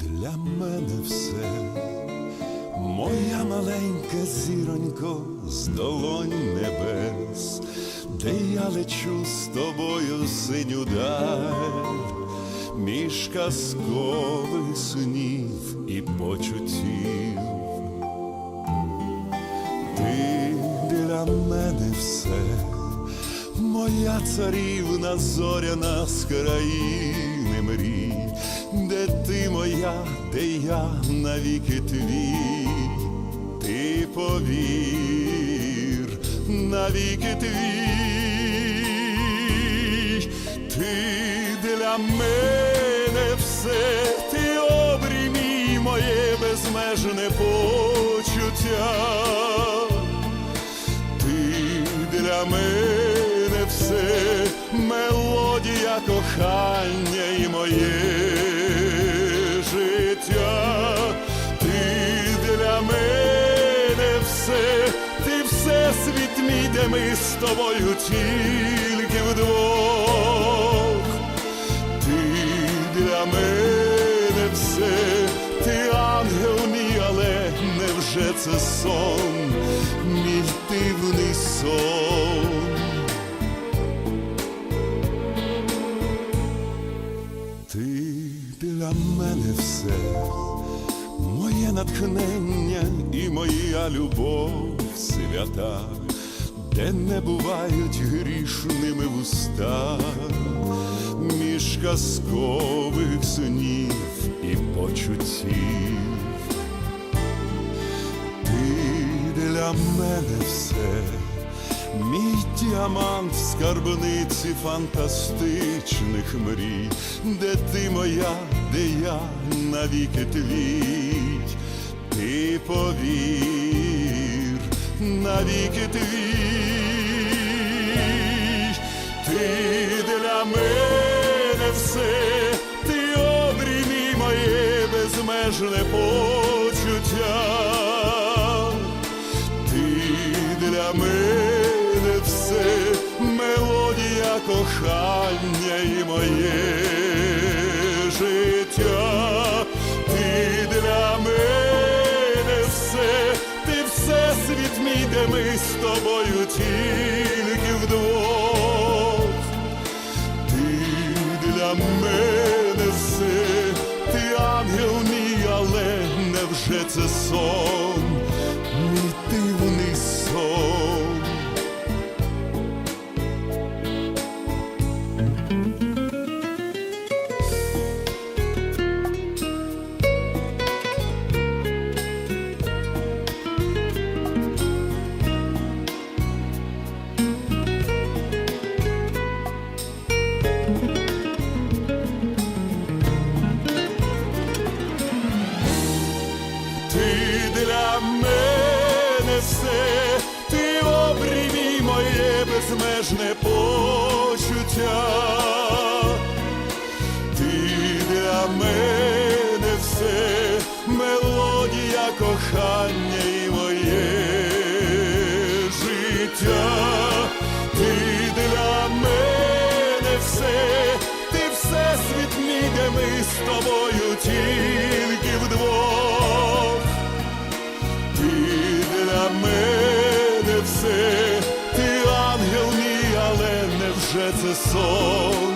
для мене все, моя маленька зіронько з долонь небес, де я лечу з тобою синю даль, між казкових снів і почуттів. Ти для мене все, моя царівна зоряна з країни мрій, де ти моя, де я навіки твій, ти повір, навіки твій, ти для мене все, ти обрій моє безмежне почуття. Ти для мене все, мелодія кохання і моє життя. Ти для мене все, ти все світ мій, де ми з тобою тільки вдвох. Ти для мене все, ти ангел мій, але невже це сон, мій дивний сон. Ти для мене все, моє натхнення і моя любов свята, де не бувають грішними вуста, між казкових снів і почуттів. Ти для мене все, мій діамант в скарбниці фантастичних мрій, де ти моя, де я навіки твій, ти повір, навіки твій, ти для мене все, ти обрій моє безмежне почуття. Ти для мене все, мелодія кохання і моє життя. Ти для мене все, ти все світ мій, де ми з тобою тільки вдвох. Ти для мене все, ти ангел мій, але невже це сон, безмежне почуття. Ти для мене все, мелодія кохання і моє життя. Ти для мене все, ти все світ мій, де ми з тобою тільки мій,